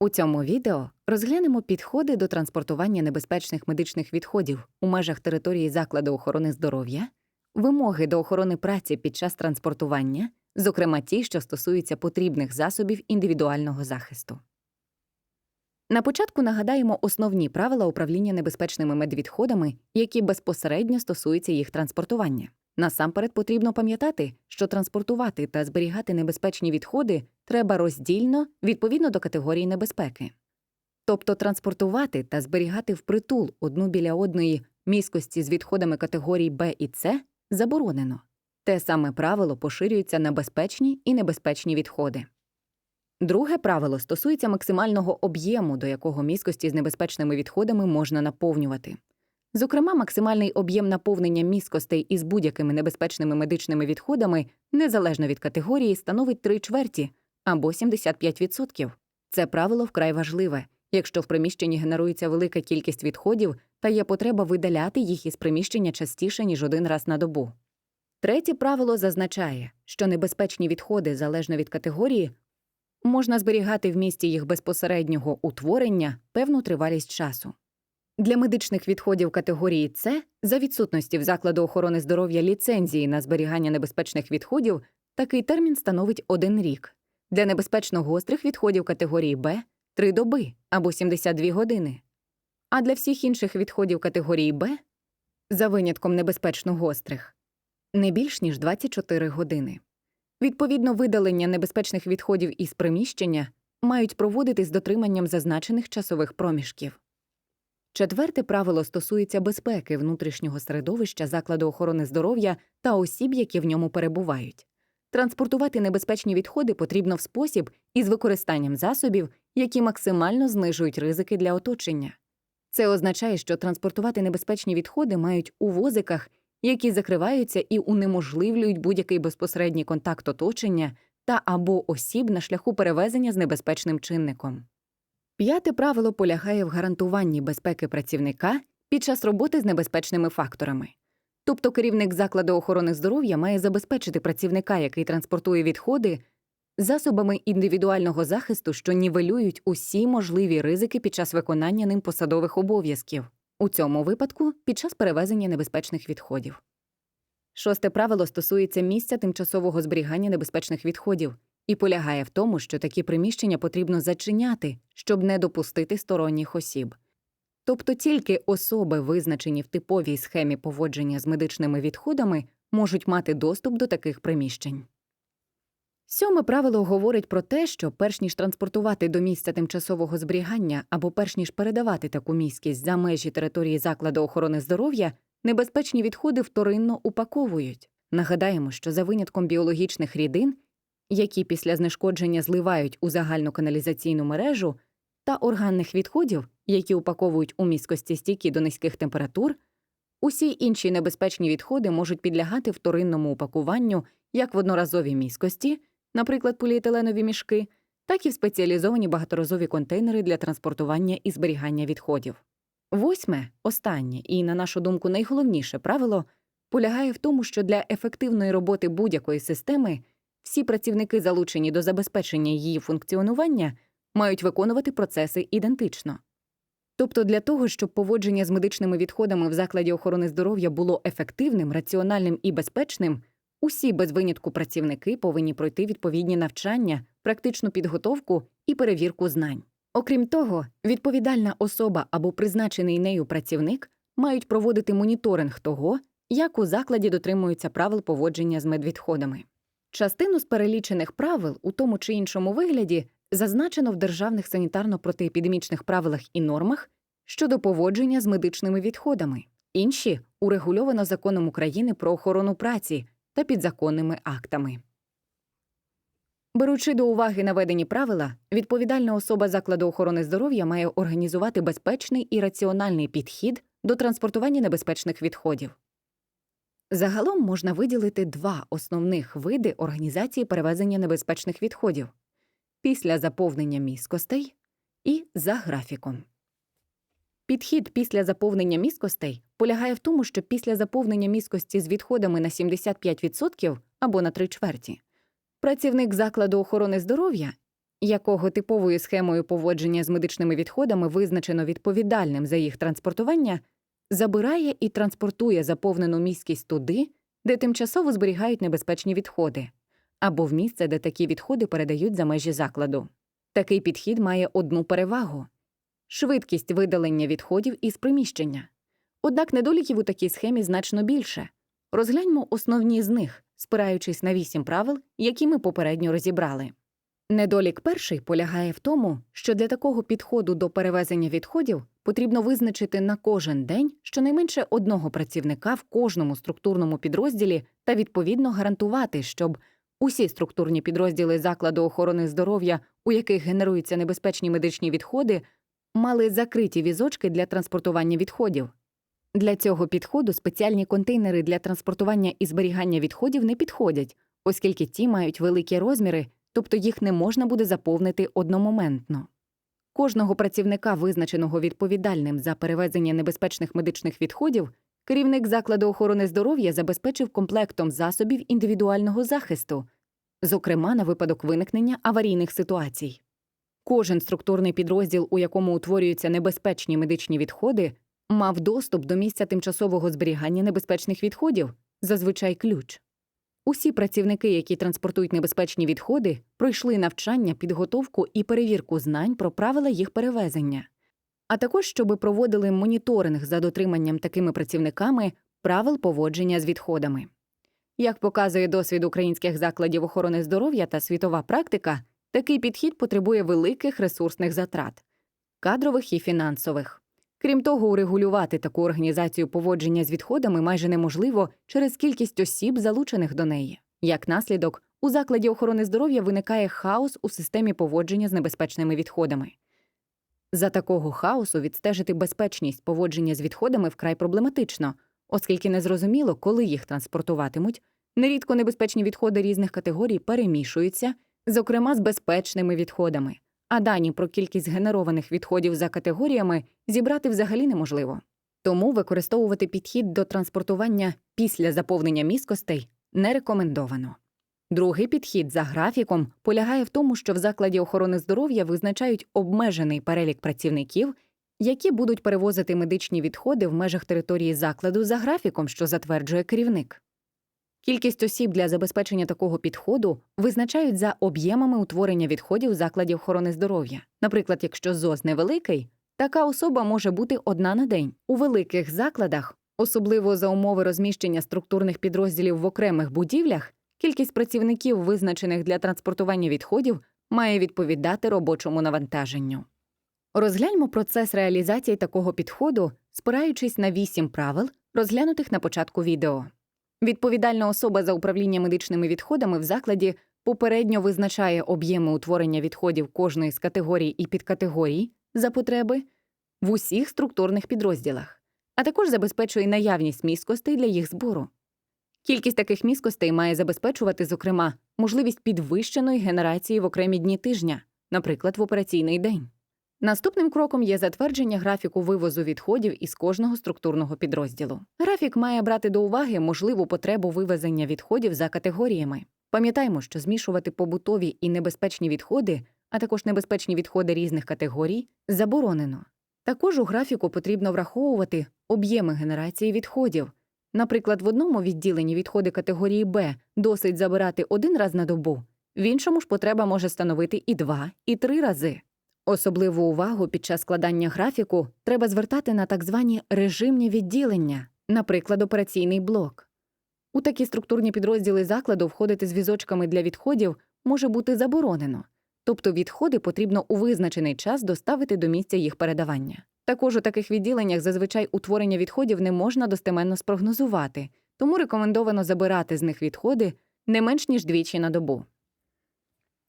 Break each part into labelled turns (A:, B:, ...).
A: У цьому відео розглянемо підходи до транспортування небезпечних медичних відходів у межах території закладу охорони здоров'я, вимоги до охорони праці під час транспортування, зокрема ті, що стосуються потрібних засобів індивідуального захисту. На початку нагадаємо основні правила управління небезпечними медвідходами, які безпосередньо стосуються їх транспортування. Насамперед потрібно пам'ятати, що транспортувати та зберігати небезпечні відходи треба роздільно відповідно до категорії небезпеки. Тобто транспортувати та зберігати впритул одну біля одної міськості з відходами категорій Б і С заборонено. Те саме правило поширюється на безпечні і небезпечні відходи. Друге правило стосується максимального об'єму, до якого міскості з небезпечними відходами можна наповнювати. Зокрема, максимальний об'єм наповнення міскостей із будь-якими небезпечними медичними відходами, незалежно від категорії, становить 3 чверті або 75%. Це правило вкрай важливе, якщо в приміщенні генерується велика кількість відходів та є потреба видаляти їх із приміщення частіше, ніж один раз на добу. Третє правило зазначає, що небезпечні відходи, залежно від категорії, можна зберігати в місці їх безпосереднього утворення певну тривалість часу. Для медичних відходів категорії С за відсутності в закладу охорони здоров'я ліцензії на зберігання небезпечних відходів такий термін становить один рік. Для небезпечно гострих відходів категорії Б 3 доби або 72 години. А для всіх інших відходів категорії Б за винятком небезпечно гострих не більш ніж 24 години. Відповідно, видалення небезпечних відходів із приміщення мають проводити з дотриманням зазначених часових проміжків. Четверте правило стосується безпеки внутрішнього середовища закладу охорони здоров'я та осіб, які в ньому перебувають. Транспортувати небезпечні відходи потрібно в спосіб із використанням засобів, які максимально знижують ризики для оточення. Це означає, що транспортувати небезпечні відходи мають у возиках, які закриваються і унеможливлюють будь-який безпосередній контакт оточення та або осіб на шляху перевезення з небезпечним чинником. П'яте правило полягає в гарантуванні безпеки працівника під час роботи з небезпечними факторами. Тобто керівник закладу охорони здоров'я має забезпечити працівника, який транспортує відходи, засобами індивідуального захисту, що нівелюють усі можливі ризики під час виконання ним посадових обов'язків, у цьому випадку під час перевезення небезпечних відходів. Шосте правило стосується місця тимчасового зберігання небезпечних відходів і полягає в тому, що такі приміщення потрібно зачиняти, щоб не допустити сторонніх осіб. Тобто тільки особи, визначені в типовій схемі поводження з медичними відходами, можуть мати доступ до таких приміщень. Сьоме правило говорить про те, що перш ніж транспортувати до місця тимчасового зберігання або перш ніж передавати таку міськість за межі території закладу охорони здоров'я, небезпечні відходи вторинно упаковують. Нагадаємо, що за винятком біологічних рідин, які після знешкодження зливають у загальну каналізаційну мережу, та органних відходів, які упаковують у міськості стійкі до низьких температур, усі інші небезпечні відходи можуть підлягати вторинному упакуванню як в одноразовій міськості, наприклад, поліетиленові мішки, так і в спеціалізовані багаторазові контейнери для транспортування і зберігання відходів. Восьме, останнє і, на нашу думку, найголовніше правило полягає в тому, що для ефективної роботи будь-якої системи всі працівники, залучені до забезпечення її функціонування, мають виконувати процеси ідентично. Тобто для того, щоб поводження з медичними відходами в закладі охорони здоров'я було ефективним, раціональним і безпечним, усі без винятку працівники повинні пройти відповідні навчання, практичну підготовку і перевірку знань. Окрім того, відповідальна особа або призначений нею працівник мають проводити моніторинг того, як у закладі дотримуються правил поводження з медвідходами. Частину з перелічених правил у тому чи іншому вигляді зазначено в державних санітарно-протиепідемічних правилах і нормах щодо поводження з медичними відходами, інші урегульовано законом України про охорону праці та підзаконними актами. Беручи до уваги наведені правила, відповідальна особа закладу охорони здоров'я має організувати безпечний і раціональний підхід до транспортування небезпечних відходів. Загалом можна виділити два основних види організації перевезення небезпечних відходів після заповнення міскостей і за графіком. Підхід після заповнення міскостей полягає в тому, що після заповнення міскості з відходами на 75% або на три чверті працівник закладу охорони здоров'я якого типовою схемою поводження з медичними відходами визначено відповідальним за їх транспортування, забирає і транспортує заповнену міськість туди, де тимчасово зберігають небезпечні відходи, або в місце, де такі відходи передають за межі закладу. Такий підхід має одну перевагу швидкість видалення відходів із приміщення. Однак недоліків у такій схемі значно більше. Розгляньмо основні з них, спираючись на вісім правил, які ми попередньо розібрали. Недолік перший полягає в тому, що для такого підходу до перевезення відходів потрібно визначити на кожен день щонайменше одного працівника в кожному структурному підрозділі та відповідно гарантувати, щоб усі структурні підрозділи закладу охорони здоров'я, у яких генеруються небезпечні медичні відходи, мали закриті візочки для транспортування відходів. Для цього підходу спеціальні контейнери для транспортування і зберігання відходів не підходять, оскільки ті мають великі розміри, тобто їх не можна буде заповнити одномоментно. Кожного працівника, визначеного відповідальним за перевезення небезпечних медичних відходів, керівник закладу охорони здоров'я забезпечив комплектом засобів індивідуального захисту, зокрема на випадок виникнення аварійних ситуацій. Кожен структурний підрозділ, у якому утворюються небезпечні медичні відходи, мав доступ до місця тимчасового зберігання небезпечних відходів, зазвичай ключ. Усі працівники, які транспортують небезпечні відходи, пройшли навчання, підготовку і перевірку знань про правила їх перевезення, а також щоби проводили моніторинг за дотриманням такими працівниками правил поводження з відходами. Як показує досвід українських закладів охорони здоров'я та світова практика, такий підхід потребує великих ресурсних затрат кадрових і фінансових. Крім того, урегулювати таку організацію поводження з відходами майже неможливо через кількість осіб, залучених до неї. Як наслідок, у закладі охорони здоров'я виникає хаос у системі поводження з небезпечними відходами. За такого хаосу відстежити безпечність поводження з відходами вкрай проблематично, оскільки незрозуміло, коли їх транспортуватимуть. Нерідко небезпечні відходи різних категорій перемішуються, зокрема з безпечними відходами а дані про кількість генерованих відходів за категоріями зібрати взагалі неможливо. Тому використовувати підхід до транспортування після заповнення міскостей не рекомендовано. Другий підхід за графіком полягає в тому, що в закладі охорони здоров'я визначають обмежений перелік працівників, які будуть перевозити медичні відходи в межах території закладу за графіком, що затверджує керівник. Кількість осіб для забезпечення такого підходу визначають за об'ємами утворення відходів в закладі охорони здоров'я. Наприклад, якщо ЗОЗ невеликий, така особа може бути одна на день. У великих закладах, особливо за умови розміщення структурних підрозділів в окремих будівлях, кількість працівників, визначених для транспортування відходів, має відповідати робочому навантаженню. Розгляньмо процес реалізації такого підходу, спираючись на вісім правил, розглянутих на початку відео. Відповідальна особа за управління медичними відходами в закладі попередньо визначає об'єми утворення відходів кожної з категорій і підкатегорій за потреби в усіх структурних підрозділах, а також забезпечує наявність міскостей для їх збору. Кількість таких міскостей має забезпечувати, зокрема, можливість підвищеної генерації в окремі дні тижня, наприклад, в операційний день. Наступним кроком є затвердження графіку вивозу відходів із кожного структурного підрозділу. Графік має брати до уваги можливу потребу вивезення відходів за категоріями. Пам'ятаймо, що змішувати побутові і небезпечні відходи, а також небезпечні відходи різних категорій, заборонено. Також у графіку потрібно враховувати об'єми генерації відходів. Наприклад, в одному відділенні відходи категорії Б досить забирати один раз на добу, в іншому ж потреба може становити і два, і три рази. Особливу увагу під час складання графіку треба звертати на так звані режимні відділення, наприклад, операційний блок. У такі структурні підрозділи закладу входити з візочками для відходів може бути заборонено, тобто відходи потрібно у визначений час доставити до місця їх передавання. Також у таких відділеннях зазвичай утворення відходів не можна достеменно спрогнозувати, тому рекомендовано забирати з них відходи не менш ніж двічі на добу.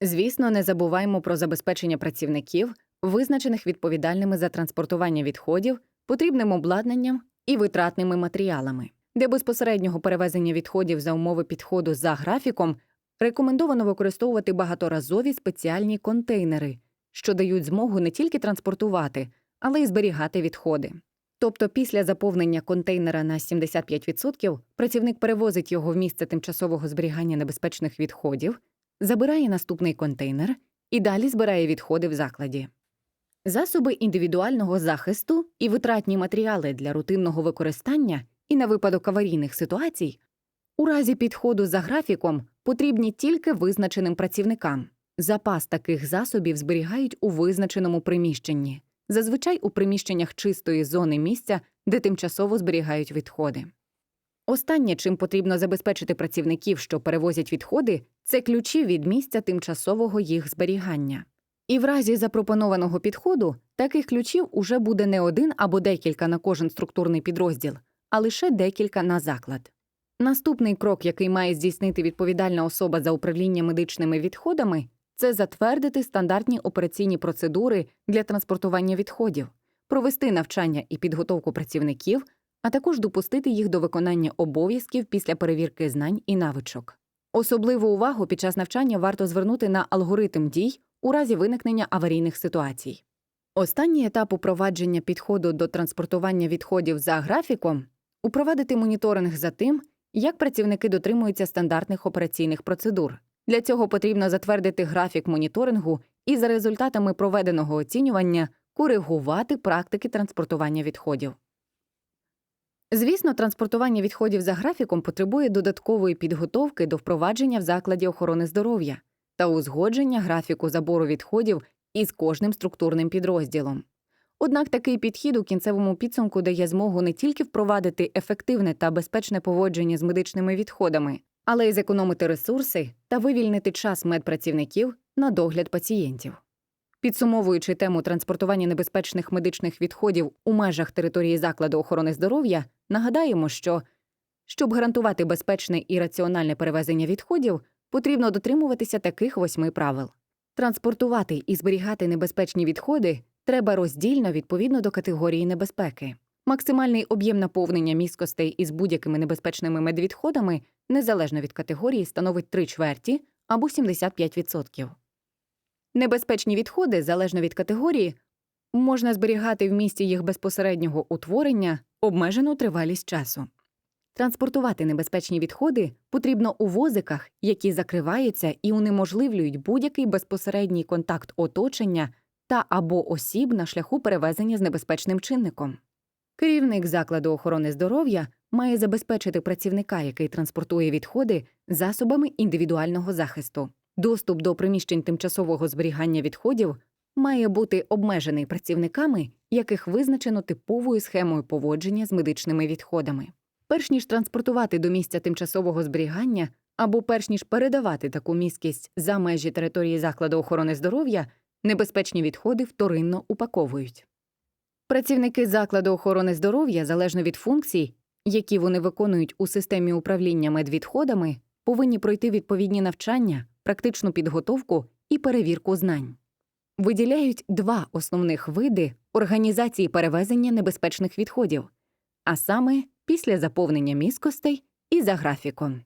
A: Звісно, не забуваймо про забезпечення працівників, визначених відповідальними за транспортування відходів, потрібним обладнанням і витратними матеріалами. Для безпосереднього перевезення відходів за умови підходу за графіком рекомендовано використовувати багаторазові спеціальні контейнери, що дають змогу не тільки транспортувати, але й зберігати відходи. Тобто після заповнення контейнера на 75% працівник перевозить його в місце тимчасового зберігання небезпечних відходів забирає наступний контейнер і далі збирає відходи в закладі. Засоби індивідуального захисту і витратні матеріали для рутинного використання і на випадок аварійних ситуацій у разі підходу за графіком потрібні тільки визначеним працівникам. Запас таких засобів зберігають у визначеному приміщенні, зазвичай у приміщеннях чистої зони місця, де тимчасово зберігають відходи. Останнє, чим потрібно забезпечити працівників, що перевозять відходи, це ключі від місця тимчасового їх зберігання. І в разі запропонованого підходу таких ключів уже буде не один або декілька на кожен структурний підрозділ, а лише декілька на заклад. Наступний крок, який має здійснити відповідальна особа за управління медичними відходами, це затвердити стандартні операційні процедури для транспортування відходів, провести навчання і підготовку працівників, а також допустити їх до виконання обов'язків після перевірки знань і навичок. Особливу увагу під час навчання варто звернути на алгоритм дій у разі виникнення аварійних ситуацій. Останній етап упровадження підходу до транспортування відходів за графіком упровадити моніторинг за тим, як працівники дотримуються стандартних операційних процедур. Для цього потрібно затвердити графік моніторингу і за результатами проведеного оцінювання коригувати практики транспортування відходів. Звісно, транспортування відходів за графіком потребує додаткової підготовки до впровадження в закладі охорони здоров'я та узгодження графіку забору відходів із кожним структурним підрозділом. Однак такий підхід у кінцевому підсумку дає змогу не тільки впровадити ефективне та безпечне поводження з медичними відходами, але й зекономити ресурси та вивільнити час медпрацівників на догляд пацієнтів. Підсумовуючи тему транспортування небезпечних медичних відходів у межах території закладу охорони здоров'я, нагадаємо, що щоб гарантувати безпечне і раціональне перевезення відходів, потрібно дотримуватися таких восьми правил. Транспортувати і зберігати небезпечні відходи треба роздільно відповідно до категорії небезпеки. Максимальний об'єм наповнення міскостей із будь-якими небезпечними медвідходами, незалежно від категорії, становить 3 чверті або 75%. Небезпечні відходи, залежно від категорії, можна зберігати в місці їх безпосереднього утворення обмежену тривалість часу. Транспортувати небезпечні відходи потрібно у возиках, які закриваються і унеможливлюють будь-який безпосередній контакт оточення та або осіб на шляху перевезення з небезпечним чинником. Керівник закладу охорони здоров'я має забезпечити працівника, який транспортує відходи, засобами індивідуального захисту. Доступ до приміщень тимчасового зберігання відходів має бути обмежений працівниками, яких визначено типовою схемою поводження з медичними відходами. Перш ніж транспортувати до місця тимчасового зберігання або перш ніж передавати таку міськість за межі території закладу охорони здоров'я, небезпечні відходи вторинно упаковують. Працівники закладу охорони здоров'я, залежно від функцій, які вони виконують у системі управління медвідходами, повинні пройти відповідні навчання, практичну підготовку і перевірку знань. Виділяють два основних види організації перевезення небезпечних відходів, а саме після заповнення міскостей і за графіком.